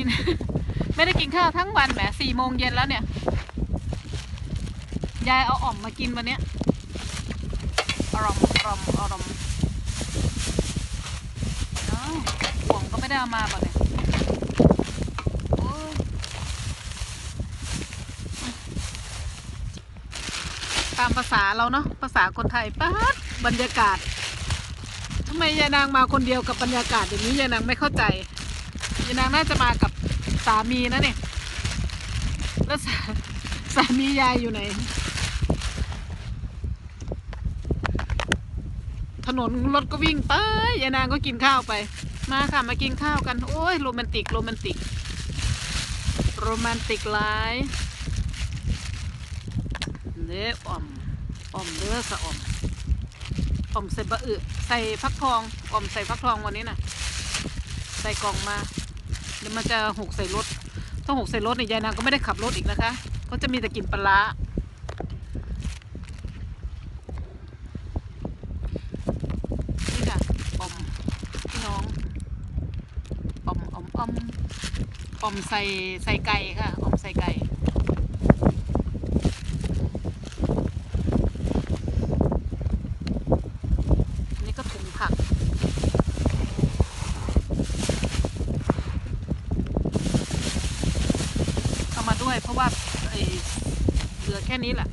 กิน ไม่ได้กินข้าวทั้งวันแหมสี่โมงเย็นแล้วเนี่ย ยายเอาอ่อมมากินวันเนี้ยอร่อมอร่อมอร่อมอ้าวห่วงก็ไม่ได้เอามาป่ะเนี่ยโอ้ยตามภาษาเราเนาะภาษาคนไทยป๊าดบรรยากาศทำไมยายนางมาคนเดียวกับบรรยากาศอย่างนี้ยายนางไม่เข้าใจ ยายนางน่าจะมากับสามีนะเนี่ย แล้วสาสามียายอยู่ไหน ถนนรถก็วิ่งไปยายนางก็กินข้าวไป มาค่ะมากินข้าวกัน โอ้ยโรแมนติกโรแมนติก โรแมนติกไลฟ์เนื้ออ่อมอ่อมเนื้อสะอ่อมอ่อมใส่บะอึใส่ฟักทองอ่อมใส่ฟักทองวันนี้น่ะ ใส่กล่องมา เดี๋ยวมันจะหกใส่รถถ้าหกใส่รถเนี่ยยายนางก็ไม่ได้ขับรถอีกนะคะ ก็จะมีแต่กลินปลานี่ค่ะอมพี่น้องอมอมอมอมใส่ใส่ไก่ค่ะอมใส่ไก่ อันนี้ก็ถุงผัก เอามาด้ ว่าเหลือแค่นี้แหละ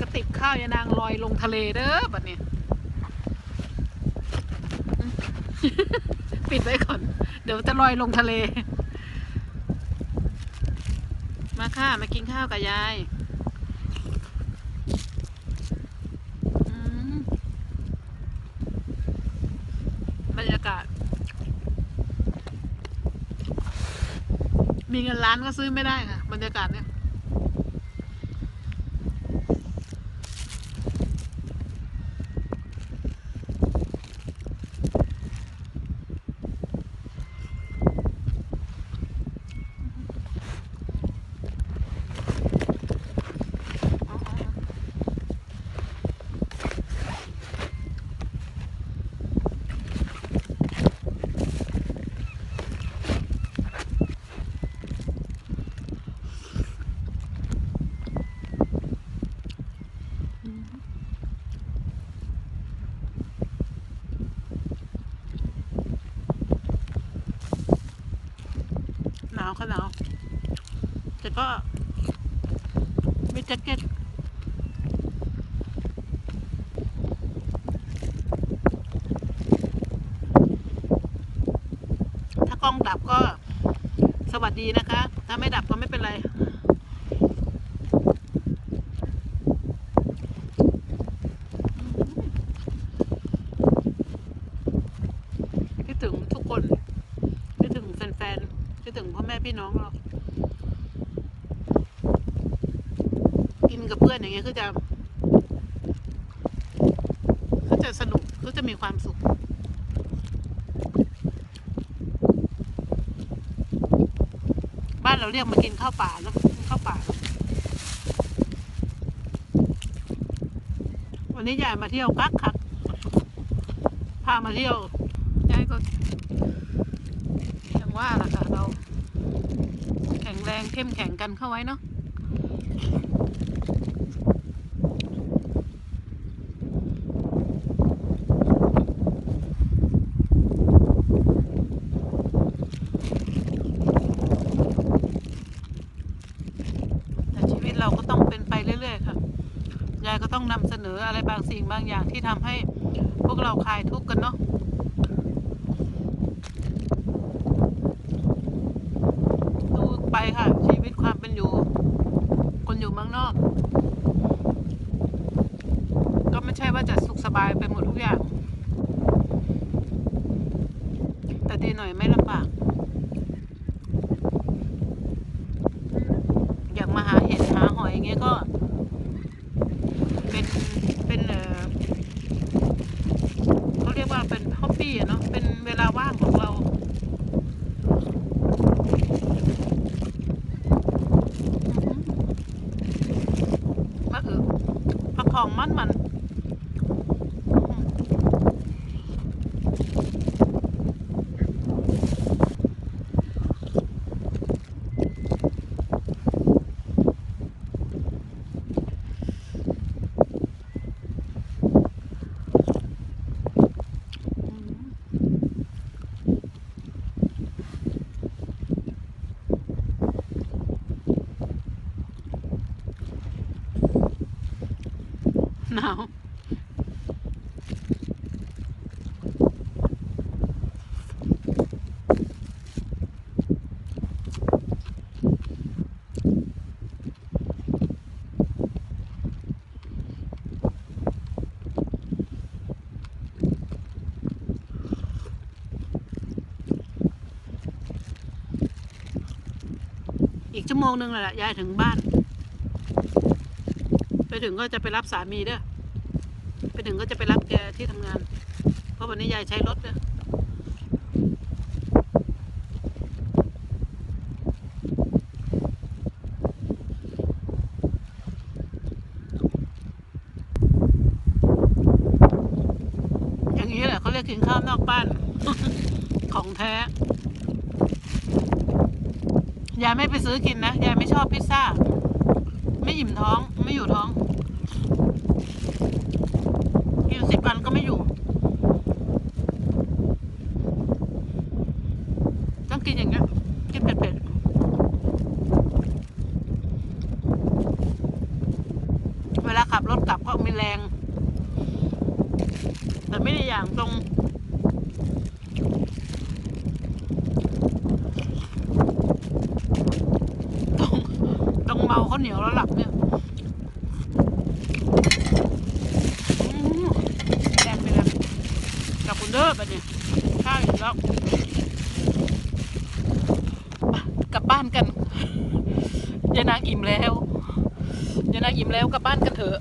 กระติบข้าวยานางลอยลงทะเลเด้อบัดนี้ ปิดไว้ก่อน เดี๋ยวจะลอยลงทะเล มาค่ะ มากินข้าวกับยาย อืมบรรยากาศ มีเงินล้านก็ซื้อไม่ได้ค่ะบรรยากาศเนี้ย ขนาวค่ะหนาวแต่ก็มีแจ็คเก็ตถ้ากล้องดับก็สวัสดีนะคะ ถ้าไม่ดับก็ไม่เป็นไร คิดถึงทุกคน คิดถึงแฟนๆ คิดถึงพ่อแม่พี่น้องเรา กินกับเพื่อนอย่างเงี้ยคือจะคือจะสนุกคือจะมีความสุขบ้านเราเรียกมากินข้าวป่าแล้วข้าวป่า วันนี้ยายมาเที่ยวกักคักพามาเที่ยวยายก็อย่างว่าล่ะค่ะเรา แข็งแรงเข้มแข็งกันเข้าไว้เนาะแต่ชีวิตเราก็ต้องเป็นไปเรื่อยๆค่ะ ยายก็ต้อง นำเสนออะไรบางสิ่งบางอย่างที่ทำให้พวกเราคลายทุกข์กันเนาะดูไปค่ะ ชีวิตความเป็นอยู่ คนอยู่เมืองนอก ก็ไม่ใช่ว่าจะสุขสบายไปหมดทุกอย่าง แต่ดีหน่อยไม่ลำบากอย่างมาหาเห็ดหาหอยอย่างเงี้ยก็ เป็นเป็นเออเขาเรียกว่าเป็นฮอบบี้อะเนาะเป็นเวลาว่างของเรา มะอึ ผัก now. อีกชั่วโมงนึงแหละยายถึงบ้าน ถึงก็จะไปรับสามีเด้อไปถึงก็จะไปรับแกที่ทำงาน เพราะวันนี้ยายใช้รถเด้ออย่างนี้แหละเขาเรียกกินข้าวนอกบ้าน ของแท้ยายไม่ไปซื้อกินนะยายไม่ชอบพิซซ่า ไม่อิ่มท้อง ไม่อยู่ท้อง กินสิบอันก็ไม่อยู่ ต้องกินอย่างเงี้ย กินเผ็ดๆ เวลาขับรถกลับก็มีแรง แต่ไม่ได้อย่างตรงต้องต้องเมาข้าวเหนียวแล้วหลับเนี่ยอืมแรงไปแล้วกลับคุณ เด้อไปเนี่ยข้าวอีกแล้วกลับบ้านกันยายนางอิ่มแล้วยายนางอิ่มแล้วกลับบ้านกันเถอะ